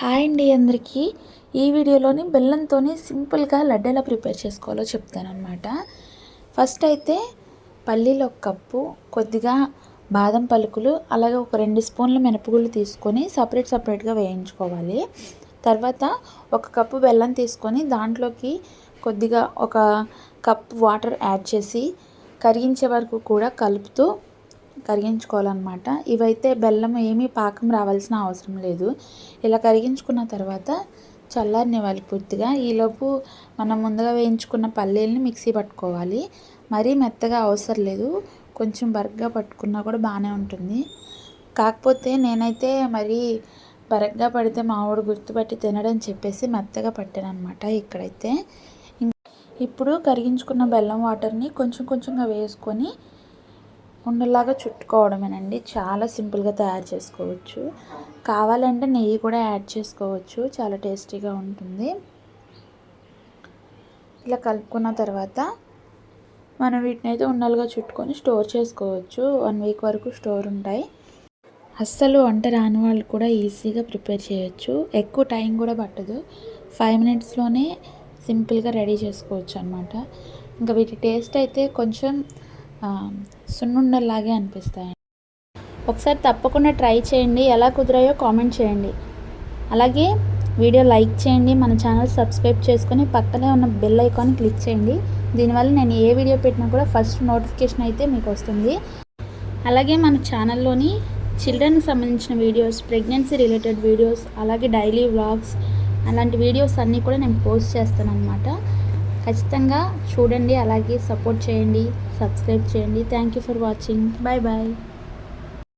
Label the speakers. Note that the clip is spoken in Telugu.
Speaker 1: హాయ్ అండి అందరికీ. ఈ వీడియోలోని బెల్లంతోనే సింపుల్గా లడ్డు ఎలా ప్రిపేర్ చేసుకోవాలో చెప్తానమాట ఫస్ట్ అయితే పల్లీలు ఒక కప్పు కొద్దిగా బాదం పలుకులు అలాగే ఒక రెండు స్పూన్ల మినపగుళ్ళు తీసుకొని సపరేట్ సపరేట్గా వేయించుకోవాలి. తర్వాత ఒక కప్పు బెల్లం తీసుకొని దాంట్లోకి కొద్దిగా ఒక కప్ వాటర్ యాడ్ చేసి కరిగించే వరకు కూడా కలుపుతూ కరిగించుకోవాలన్నమాట. ఇవైతే బెల్లం ఏమీ పాకం రావాల్సిన అవసరం లేదు. ఇలా కరిగించుకున్న తర్వాత చల్లారనివ్వాలి పూర్తిగా. ఈలోపు మనం ముందుగా వేయించుకున్న పల్లీలని మిక్సీ పట్టుకోవాలి. మరీ మెత్తగా అవసరం లేదు. కొంచెం బరగ్గా పట్టుకున్నా కూడా బాగానే ఉంటుంది. కాకపోతే నేనైతే మరీ బరగ్గా పడితే మావాడు గుర్తుపట్టి తినడం చెప్పేసి మెత్తగా పట్టాను అనమాట ఇక్కడైతే ఇప్పుడు కరిగించుకున్న బెల్లం వాటర్ని కొంచెం కొంచెంగా వేసుకొని ఉండలాగా చుట్టుకోవడమేనండి. చాలా సింపుల్గా తయారు చేసుకోవచ్చు. కావాలంటే నెయ్యి కూడా యాడ్ చేసుకోవచ్చు. చాలా టేస్టీగా ఉంటుంది. ఇలా కలుపుకున్న తర్వాత మనం వీటిని అయితే ఉండలుగా చుట్టుకొని స్టోర్ చేసుకోవచ్చు. వన్ వీక్ వరకు స్టోర్ ఉంటాయి. అస్సలు వంట రాని వాళ్ళు కూడా ఈజీగా ప్రిపేర్ చేయొచ్చు. ఎక్కువ టైం కూడా పట్టదు. ఫైవ్ మినిట్స్లోనే సింపుల్గా రెడీ చేసుకోవచ్చు అనమాట ఇంకా వీటి టేస్ట్ అయితే కొంచెం సున్నుండల్లాగే అనిపిస్తాయి ఒకసారి తప్పకుండా ట్రై చేయండి. ఎలా కుదిరాయో కామెంట్ చేయండి. అలాగే వీడియో లైక్ చేయండి. మన ఛానల్ సబ్స్క్రైబ్ చేసుకొని పక్కనే ఉన్న బెల్ ఐకాన్ క్లిక్ చేయండి. దీనివల్ల నేను ఏ వీడియో పెట్టినా కూడా ఫస్ట్ నోటిఫికేషన్ అయితే మీకు వస్తుంది. అలాగే మన ఛానల్లోని చిల్డ్రన్కి సంబంధించిన వీడియోస్ ప్రెగ్నెన్సీ రిలేటెడ్ వీడియోస్ అలాగే డైలీ వ్లాగ్స్ అలాంటి వీడియోస్ అన్నీ కూడా నేను పోస్ట్ చేస్తాను అనమాట ఖచ్చితంగా చూడండి అలాగే సపోర్ట్ చేయండి సబ్స్క్రైబ్ చేయండి. Thank you for watching bye bye